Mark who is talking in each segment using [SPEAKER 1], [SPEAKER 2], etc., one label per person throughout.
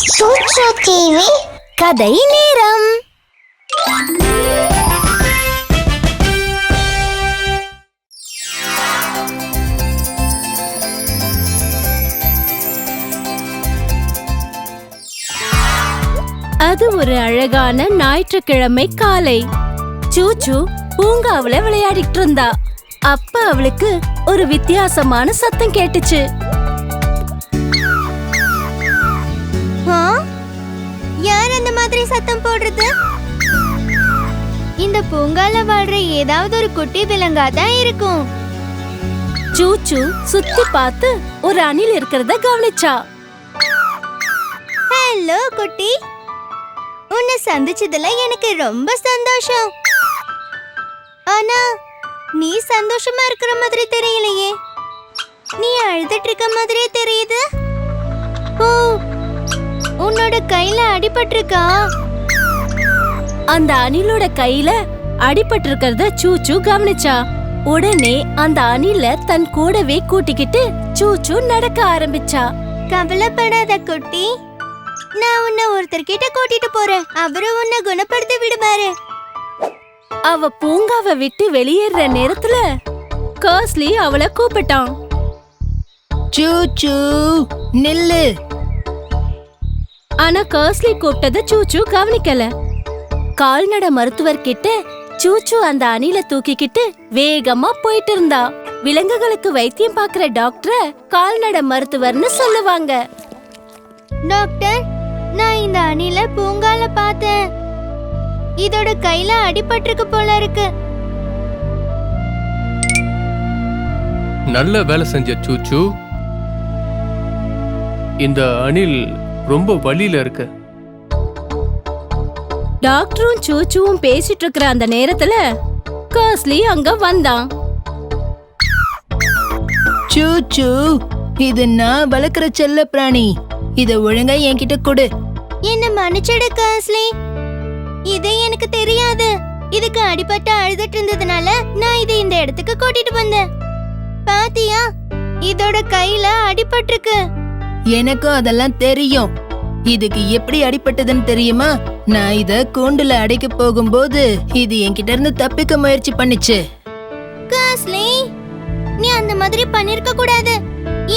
[SPEAKER 1] TV
[SPEAKER 2] கதை நேரம். அது ஒரு அழகான ஞாயிற்றுக்கிழமை காலை. சூச்சு பூங்காவுல விளையாடிட்டு இருந்தா. அப்ப அவளுக்கு ஒரு வித்தியாசமான சத்தம் கேட்டுச்சு.
[SPEAKER 3] யார் அந்த மாதிரி சத்தம் போடுறது? இந்த பூங்கால வாழ்ற ஏதாவது ஒரு குட்டி விலங்கா தான் இருக்கும்.
[SPEAKER 2] சூச்சு சுத்தி பார்த்து ஒரு அணில் இருக்கிறத கவனிச்சா.
[SPEAKER 3] ஹலோ குட்டி. உன்னை சந்திச்சதுல எனக்கு ரொம்ப சந்தோஷம். ஆனா நீ சந்தோஷமா இருக்கிற மாதிரி தெரியலையே. நீ அழுதுட்டு இருக்க மாதிரியே தெரியுது. ஓ உன்னோட கையில அடிபட்டிருக்கா?
[SPEAKER 2] அந்த அணிலோட கையில அடிபட்டிருக்கிறத சூச்சு கவனிச்சா. உடனே அந்த அணில தன் கூடவே கூட்டிக்கிட்டு சூச்சு நடக்க ஆரம்பிச்சா.
[SPEAKER 3] கவலைப்படாத குட்டி. நான் உன்னை ஒருத்தர்கிட்ட கூட்டிட்டு போறேன். அவரு உன்னை குணப்படுத்தி விடுவாரு.
[SPEAKER 2] அவ பூங்காவை விட்டு வெளியேற நேரத்துல கர்ஸ்லி அவளை கூப்பிட்டான்.
[SPEAKER 4] சூச்சு நில்லு.
[SPEAKER 2] ஆனா கர்ஸ்லி கூப்பிட்டத சூச்சு கவனிக்கல. கால்நட மருத்துவர் கிட்ட சூச்சு அந்த அணில தூக்கிக்கிட்டு வேகமா போயிட்டு இருந்தா விலங்குகளுக்கு வைத்தியம் பார்க்கிற டாக்டரை கால்நட மருத்துவர்னு சொல்லுவாங்க.
[SPEAKER 3] டாக்டர் நான் இந்த அணில பூங்கால பார்த்தேன். இதோட கையில அடிபட்டிருக்கு போல இருக்கு.
[SPEAKER 5] நல்ல வேலை செஞ்ச சூச்சு. இந்த அணில் ரொம்ப வலியில இருக்கு.
[SPEAKER 2] டாக்டரும் சூச்சுவும் பேசிட்டு இருக்கிற அந்த நேரத்துல கர்ஸ்லி அங்க வந்தான்.
[SPEAKER 4] சூச்சு இது நான் வளர்க்குற செல்ல பிராணி. இத ஒழுங்கா என்கிட்ட கொடு.
[SPEAKER 3] என்ன மன்னிச்சிடு காஸ்லி. இது எனக்கு தெரியாது. இதுக்கு அடிபட்டு அழுதுட்டு இருந்ததுனால நான் இதை இந்த இடத்துக்கு கூட்டிட்டு வந்தேன். பாத்தியா? இதோட கையில அடிபட்டிருக்கு.
[SPEAKER 4] எனக்கும் அதெல்லாம் தெரியும். இதுக்கு எப்படி அடிபட்டதுன்னு தெரியுமா? நான் இத கூண்டுல அடைக்க போகும்போது இது என்கிட்ட இருந்து தப்பிக்க முயற்சி பண்ணுச்சு.
[SPEAKER 3] காஸ்லி நீ அந்த மாதிரி பண்ணிருக்க கூடாது.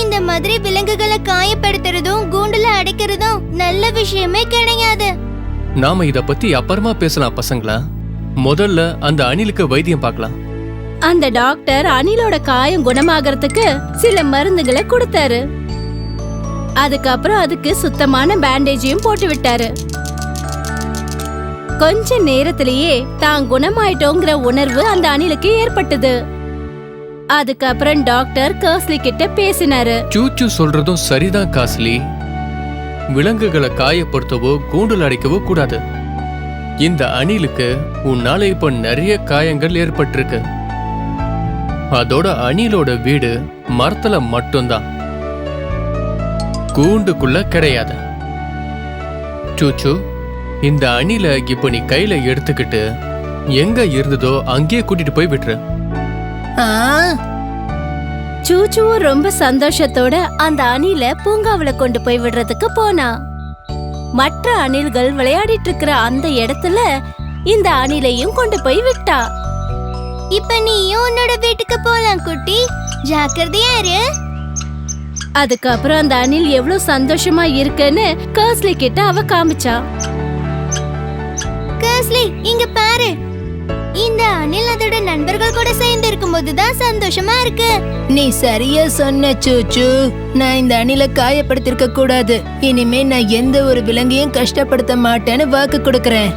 [SPEAKER 3] இந்த மாதிரி விலங்குகளை காயப்படுத்துறதும் கூண்டுல அடைக்கிறதும் நல்ல விஷயமே கிடையாது.
[SPEAKER 5] நாம இத பத்தி அப்புறமா பேசலாம் பசங்களா? முதல்ல அந்த அணிலுக்கு வைத்தியம் பார்க்கலாம்.
[SPEAKER 2] அந்த டாக்டர் அணிலோட காயம் குணமாகறதுக்கு சில மருந்துகளை கொடுத்தாரு. அதுக்கப்புறம் அதுக்கு சுத்தமான பேண்டேஜையும் போட்டு விட்டாரு கொஞ்ச நேரத்திலேயே தான் குணமாயிட்டோங்கிற உணர்வு அந்த அணிலுக்கு ஏற்பட்டது. அதுக்கப்புறம் டாக்டர் கர்ஸ்லி கிட்ட பேசினாரு.
[SPEAKER 5] சூச்சு சொல்றதும் சரிதான் காஸ்லி விலங்குகளை காயப்படுத்தவோ கூண்டுல அடைக்கவோ கூடாது. இந்த அணிலுக்கு உன்னால இப்ப நிறைய காயங்கள் ஏற்பட்டிருக்கு. அதோட அணிலோட வீடு மரத்துல மட்டும்தான். கூண்டுக்குள்ள கிடையாது. சூச்சு இந்த அணில இப்ப நீ கையில எடுத்துக்கிட்டு எங்க இருந்ததோ அங்கேயே கூட்டிட்டு போய் விட்டுரு.
[SPEAKER 4] ஆ.
[SPEAKER 2] சூச்சுவும் ரொம்ப சந்தோஷத்தோட அந்த அணில பூங்காவில கொண்டு போய் விடுறதுக்கு போனா. மற்ற அணில்கள் விளையாடிட்டு இருக்கிற அந்த இடத்துல இந்த அணிலையும் கொண்டு போய் விட்டா.
[SPEAKER 3] இப்ப நீயும் உன்னோட வீட்டுக்கு போலாம் குட்டி. ஜாக்கிரதையா இரு.
[SPEAKER 2] அதுக்கப்புறம் அந்த அணில் எவ்வளவு சந்தோஷமா இருக்குன்னு கர்ஸ்லி கிட்ட அவ காமிச்சா.
[SPEAKER 3] காஸ்லி இங்க பாரு. இந்த அணில் அதோட நண்பர்கள் கூட சேர்ந்து இருக்கும்போது தான் சந்தோஷமா இருக்கு.
[SPEAKER 4] நீ சரியா சொன்ன சூச்சு. நான் இந்த அணில காயப்படுத்திருக்க கூடாது. இனிமே நான் எந்த ஒரு விலங்கையும் கஷ்டப்படுத்த மாட்டேன்னு வாக்கு கொடுக்கறேன்.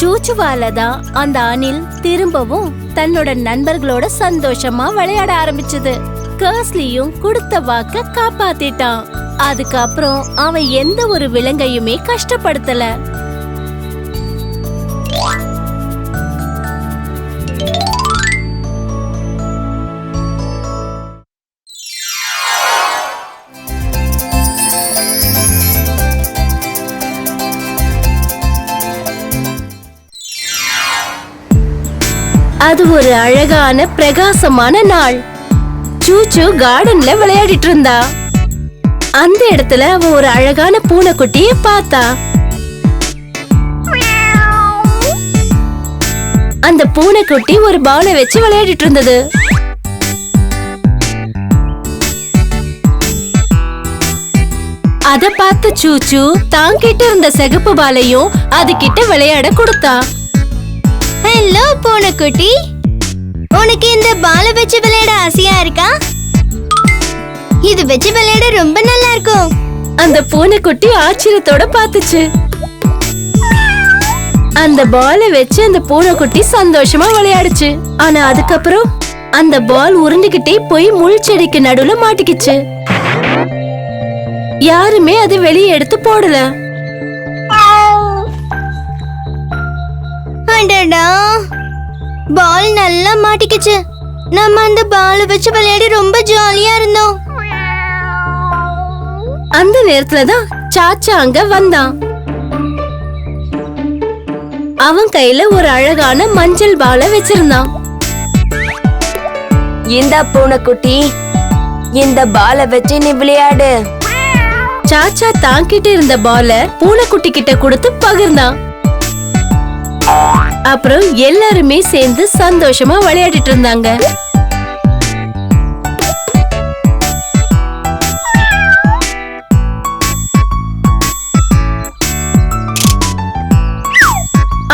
[SPEAKER 2] சூச்சுவால தான் அந்த அணில் திரும்பவும் தன்னோட நண்பர்களோட சந்தோஷமா விளையாட ஆரம்பிச்சது. கர்ஸ்லியும் கொடுத்த வாக்க காப்பாத்திட்டான். அதுக்கப்புறம் அவன் எந்த ஒரு விலங்கையுமே கஷ்டப்படுத்தல. அது ஒரு அழகான பிரகாசமான நாள். சூச்சு கார்டன்ல விளையாடிட்டு இருந்தா அந்த இடத்துல அவ ஒரு அழகான பூனைக்குட்டிய பார்த்தா. அந்த பூனைக்குட்டி ஒரு பாலை வச்சு விளையாடிட்டு இருந்தது அத பார்த்த சூச்சு தான் கிட்ட இருந்த சிகப்பு பாலையும் அது கிட்ட விளையாட கொடுத்தா.
[SPEAKER 3] ஹலோ பூனைக்குட்டி. உனக்கு இந்த பால வச்சு விளையாட ஆசையா இருக்கா? இது வச்சு விளையாட ரொம்ப நல்லா இருக்கும்.
[SPEAKER 2] அந்த பூனைக்குட்டி ஆச்சரியத்தோட பார்த்துச்சு. அந்த பாலை வச்சு அந்த பூனைக்குட்டி சந்தோஷமா விளையாடுச்சு. ஆனா அதுக்கப்புறம் அந்த பால் உருண்டுகிட்டே போய் முள் செடிக்கு நடுவுல மாட்டிக்கிச்சு. யாருமே அதை வெளியே எடுத்து போடல.
[SPEAKER 3] அடடா. பால் நல்லா மாட்டிக்கிச்சு. நம்ம அந்த பால் வச்சு விளையாடி ரொம்ப ஜாலியா இருந்தோம்.
[SPEAKER 2] அந்த நேரத்துல தான் சாச்சா அங்க வந்தான். அவன் கையில ஒரு அழகான மஞ்சள் பாலை வச்சிருந்தான்.
[SPEAKER 1] இந்த பூனைக்குட்டி இந்த பாலை வச்சு நீ விளையாடு.
[SPEAKER 2] சாச்சா தாங்கிட்டு இருந்த பால பூனைக்குட்டி கிட்ட கொடுத்து பகிர்ந்தான். அப்புறம் எல்லாருமே சேர்ந்து சந்தோஷமா விளையாடிட்டு இருந்தாங்க.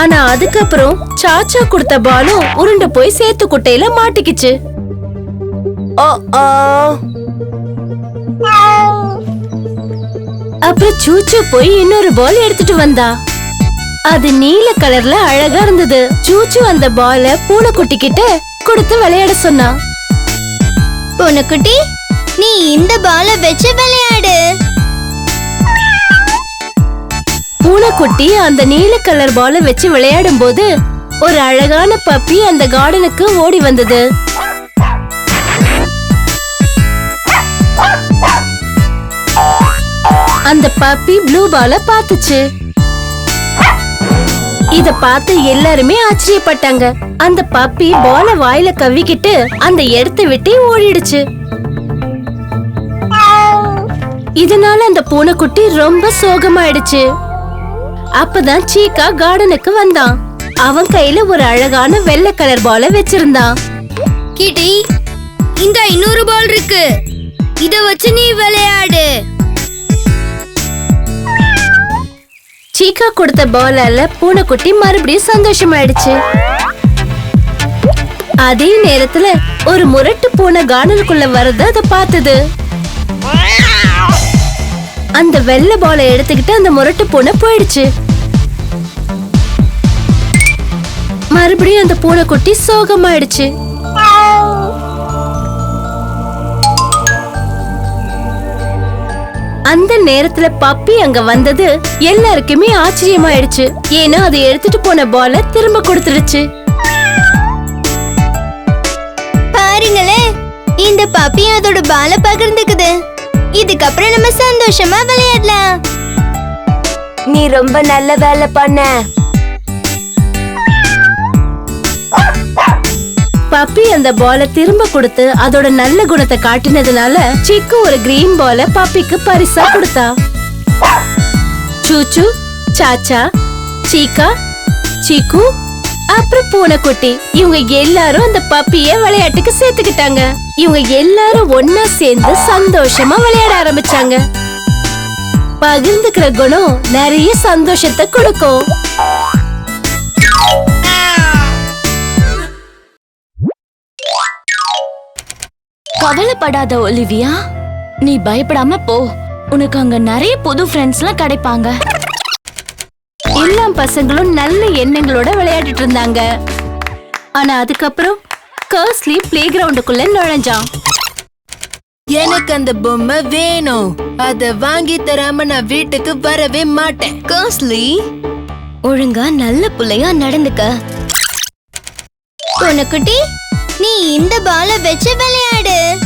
[SPEAKER 2] ஆனா அதுக்கப்புறம் சாச்சா கொடுத்த பாலும் உருண்டு போய் சேத்து குட்டையில மாட்டிக்கிச்சு. அப்புறம் சூச்சு போய் இன்னொரு பால் எடுத்துட்டு வந்தா. அது நீல கலர்ல அழகா இருந்தது. சூச்சு அந்த பால பூனைக்குட்டி கிட்ட கொடுத்து விளையாட சொன்னா.
[SPEAKER 3] பூனைக்குட்டி நீ இந்த பால வச்சு விளையாடு.
[SPEAKER 2] பூனைக்குட்டி அந்த நீல கலர் பால வச்சு விளையாடும் போது ஒரு அழகான பப்பி அந்த கார்டனுக்கு ஓடி வந்தது. அந்த பப்பி ப்ளூ பால பார்த்துச்சு. இத பார்த்து எல்லாருமே ஆச்சரியப்பட்டாங்க. அந்த பப்பி பால வாயில கவ்விக்கிட்டு அந்த இடத்தை விட்டு ஓடிடுச்சு. இதனால அந்த பூனைக்குட்டி ரொம்ப சோகமாயிடுச்சு. அப்பதான் சீக்கா கார்டனுக்கு வந்தான். அவன் கையில ஒரு அழகான வெள்ளை கலர் பால வச்சிருந்தான்.
[SPEAKER 3] கிட்டி இந்த இன்னொரு பால் இருக்கு. இத வச்சு நீ விளையாடு.
[SPEAKER 2] சீக்கா கொடுத்த பாலால பூனைக்குட்டி மறுபடியும் சந்தோஷமாயிடுச்சு. அதே நேரத்துல ஒரு முரட்டு பூனை கார்டனுக்குள்ள வரத அதை பார்த்தது. அந்த வெள்ளை பாலை எடுத்துக்கிட்டு அந்த முரட்டு பூனை போயிடுச்சு. மறுபடியும் அந்த பூனைக்குட்டி சோகமாயிடுச்சு. அந்த நேரத்துல பப்பி அங்க வந்தது எல்லாருக்குமே ஆச்சரியமாயிடுச்சு. ஏன்னா அது எடுத்துட்டு போன பால திரும்ப கொடுத்துடுச்சு.
[SPEAKER 3] பாருங்களே இந்த பப்பி அதோட பால பகிர்ந்துக்குது. இதுக்கப்புறம் நம்ம சந்தோஷமா விளையாடலாம்.
[SPEAKER 1] நீ ரொம்ப நல்ல வேலை பண்ண.
[SPEAKER 2] பப்பி அந்த பால திரும்ப கொடுத்து அதோட நல்ல குணத்தை காட்டினதுனால சிக்கு ஒரு கிரீன் பால பப்பிக்கு பரிசா கொடுத்தா. சூச்சு சாச்சா சீக்கா சீக்கு அப்புறம் பூனைக்குட்டி. இவங்க எல்லாரும் அந்த பப்பிய விளையாட்டுக்கு சேர்த்துக்கிட்டாங்க. இவங்க எல்லாரும் ஒன்னா சேர்ந்து சந்தோஷமா விளையாட ஆரம்பிச்சாங்க. பகிர்ந்துக்கிற குணம் நிறைய சந்தோஷத்தை கொடுக்கும்.
[SPEAKER 6] கவலைப்படாத ஒலிவியா. நீ பயப்படாம போ. உனக்கு அங்க நிறைய புது ஃப்ரெண்ட்ஸ்லாம் கிடைப்பாங்க.
[SPEAKER 2] எல்லா பசங்களும் நல்ல எண்ணங்களோட விளையாடிட்டு இருந்தாங்க. ஆனா அதுக்கப்புறம் கர்ஸ்லி பிளே கிரவுண்டுக்குள்ள நுழைஞ்சான்.
[SPEAKER 4] எனக்கு அந்த பொம்மை வேணும். அத வாங்கி தராம நான் வீட்டுக்கு வரவே மாட்டேன்.
[SPEAKER 3] கோஸ்லி ஒழுங்கா நல்ல புள்ளையா நடந்துக்க. பூனைக்குட்டி நீ இந்த பால வச்சு விளையாடு.